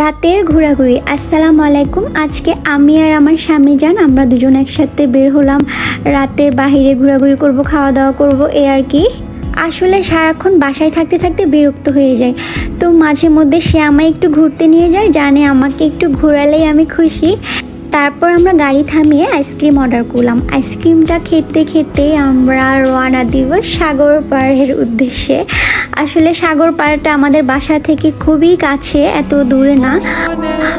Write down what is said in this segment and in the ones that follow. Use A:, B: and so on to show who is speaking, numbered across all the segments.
A: রাতের ঘোরাঘুরি। আসসালামু আলাইকুম আজকে আমি আর আমার স্বামী যান আমরা দুজন একসাথে বের হলাম। রাতে বাহিরে ঘোরাঘুরি করব খাওয়া দাওয়া করব, এ আর কি। আসলে সারাক্ষণ বাসায় থাকতে থাকতে বিরক্ত হয়ে যায় তো মাঝে মধ্যে সে আমায় একটু ঘুরতে নিয়ে যায়, জানে আমাকে একটু ঘোরালেই আমি খুশি। তারপর আমরা গাড়ি থামিয়ে আইসক্রিম অর্ডার করলাম। আইসক্রিমটা খেতে খেতে আমরা রওনা দিব সাগর পাড়ের উদ্দেশ্যে। আসলে সাগর পাড়টা আমাদের বাসা থেকে খুবই কাছে, এত দূরে না।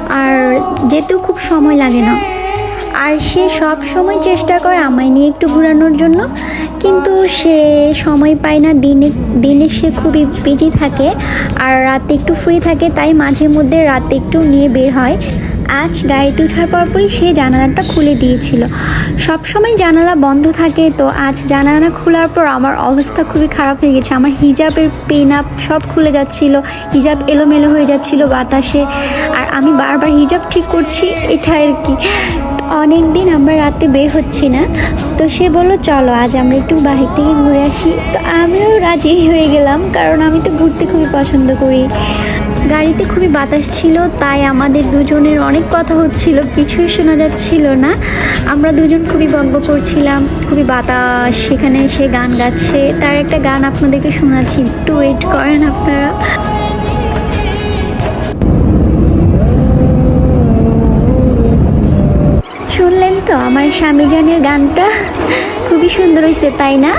A: আর যেতেও খুব সময় লাগে না। আর সে সব সময় চেষ্টা করে আমায় নিয়ে একটু ঘোরানোর জন্য। কিন্তু সে সময় পায় না, দিনে দিনে সে খুবই বিজি থাকে। আর রাতে একটু ফ্রি থাকে, তাই মাঝে মধ্যে রাতে একটু নিয়ে বের হয়। আজ গাড়িতে ওঠার পরপরই সে জানালাটা খুলে দিয়েছিল। সব সময় জানালা বন্ধ থাকে, তো আজ জানালা খোলার পর আমার অবস্থা খুবই খারাপ হয়ে গেছে। আমার হিজাবের পেন আপ সব খুলে যাচ্ছিল, হিজাব এলোমেলো হয়ে যাচ্ছিল বাতাসে। আর আমি বারবার হিজাব ঠিক করছি, এটা আর কি। অনেক দিন আমরা রাতে বের হচ্ছি না, তো সে বলল, চলো, আজ আমরা একটু বাহির থেকে ঘুরে আসি। তো আমিও রাজি হয়ে গেলাম, কারণ আমি তো ঘুরতে খুবই পছন্দ করি। গাড়িতে খুবই বাতাস ছিল, তাই আমাদের দুজনের অনেক কথা হচ্ছিল, কিছুই শোনা যাচ্ছিল না। আমরা দুজন খুবই গল্প করছিলাম, খুবই বাতাস, সেখানে সে গান গাচ্ছে। তার একটা গান আপনাদেরকে শোনাচ্ছি, একটু ওয়েট করেন আপনারা। শুনলেন তো, আমার স্বামী জানের গানটা? খুবই সুন্দর হয়েছে তাই না?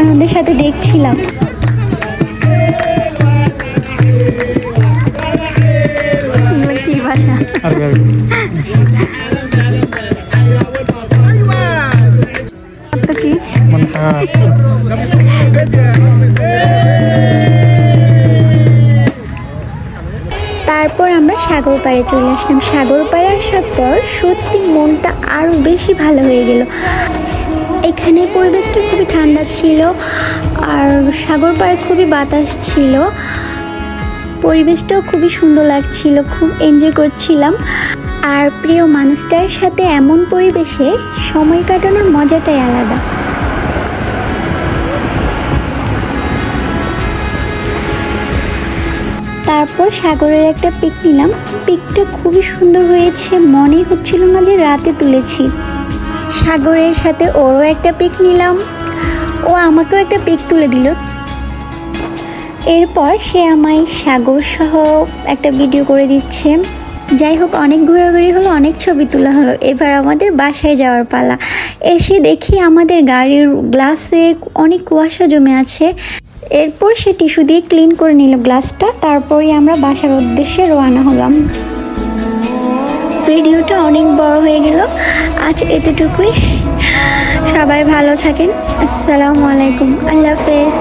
A: আনন্দের সাথে দেখছিলাম. তারপর আমরা সাগর পাড়ে চলে আসলাম সাগর পাড়ে আসার পর সত্যি মনটা আরও বেশি ভালো হয়ে গেল এখানে পরিবেশটা খুবই ঠান্ডা ছিল আর সাগর পাড়ে খুবই বাতাস ছিল। পরিবেশটাও খুবই সুন্দর লাগছিল, খুব এনজয় করছিলাম। আর প্রিয় মানুষটার সাথে এমন পরিবেশে সময় কাটানোর মজাটাই আলাদা। তারপর সাগরের একটা পিক নিলাম। পিকটা খুবই সুন্দর হয়েছে মনে হচ্ছিল না যে রাতে তুলেছি। সাগরের সাথে ওরও একটা পিক নিলাম। ও আমাকেও একটা পিক তুলে দিল। এরপর সে আমায় সাগর সহ একটা ভিডিও করে দিচ্ছে। যাই হোক, অনেক ঘোরাঘুরি হলো, অনেক ছবি তোলা হলো। এবার আমাদের বাসায় যাওয়ার পালা। এসে দেখি আমাদের গাড়ির গ্লাসে অনেক কুয়াশা জমে আছে। এরপর সে টিস্যু দিয়ে ক্লিন করে নিল গ্লাসটা। তারপরে আমরা বাসার উদ্দেশ্যে রওনা হলাম। ভিডিওটা অনেক বড় হয়ে গেল। আজ এতটুকুই। সবাই ভালো থাকেন। আসসালামু আলাইকুম। আল্লাহ হাফেজ।